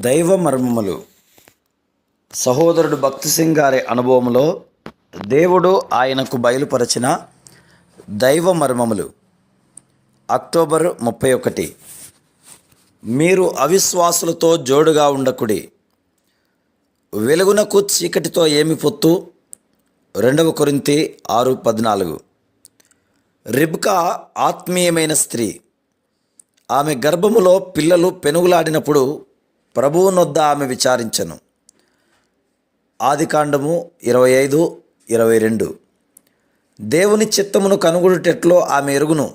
దైవ మర్మములు. సహోదరుడు భక్తి సింగ్ గారి అనుభవంలో దేవుడు ఆయనకు బయలుపరచిన దైవ మర్మములు. అక్టోబర్ ముప్పై ఒకటి. మీరు అవిశ్వాసులతో జోడుగా ఉండకుడి. వెలుగునకు చీకటితో ఏమి పొత్తు? రెండవ కొరింతి ఆరు పద్నాలుగు. రిబ్కా ఆత్మీయమైన స్త్రీ. ఆమె గర్భములో పిల్లలు పెనుగులాడినప్పుడు ప్రభువునొద్ద ఆమె విచారించను. ఆదికాండము ఇరవై ఐదు ఇరవై రెండు దేవుని చిత్తమును కనుగొనుటెట్లో ఆమె ఎరుగును.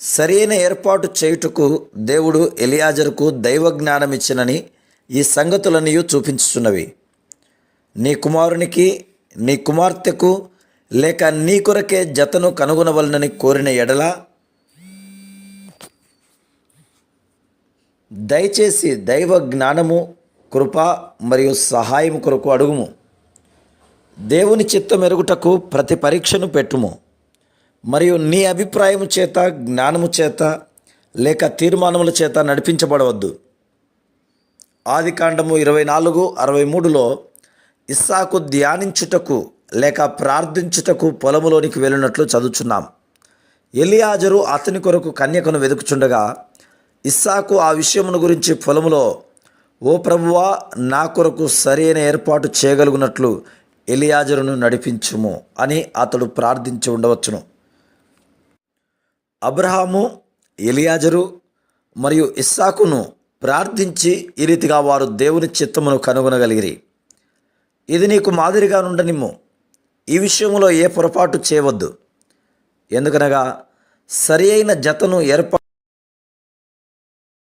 సరైన ఏర్పాటు చేయుటకు దేవుడు ఎలియాజరుకు దైవ జ్ఞానమిచ్చినని ఈ సంగతులన్నీ చూపించుచున్నవి. నీ కుమారునికి నీ కుమార్తెకు లేక నీ కొరకే జతను కనుగొనవలనని కోరిన ఎడల దయచేసి దైవ జ్ఞానము కృప మరియు సహాయం కొరకు అడుగుము. దేవుని చిత్తం ఎరుగుటకు ప్రతి పరీక్షను పెట్టుము. మరియు నీ అభిప్రాయము చేత జ్ఞానము చేత లేక తీర్మానముల చేత నడిపించబడవద్దు. ఆది కాండము ఇరవై నాలుగు అరవై మూడులో ఇస్సాకు ధ్యానించుటకు లేక ప్రార్థించుటకు పొలములోనికి వెళ్ళినట్లు చదువుచున్నాం. ఎలియాజరు అతని కొరకు కన్యకను వెతుకుచుండగా ఇస్సాకు ఆ విషయమును గురించి పొలములో ఓ ప్రభువా నా కొరకు సరైన ఏర్పాటు చేయగలుగునట్లు ఎలియాజరును నడిపించుము అని అతడు ప్రార్థించి ఉండవచ్చును. అబ్రహాము ఎలియాజరు మరియు ఇస్సాకును ప్రార్థించి ఈ రీతిగా వారు దేవుని చిత్తమును కనుగొనగలిగిరి. ఇది నీకు మాదిరిగా నుండనిమ్ము. ఈ విషయంలో ఏ పొరపాటు చేయవద్దు. ఎందుకనగా సరి అయిన జతను ఏర్పా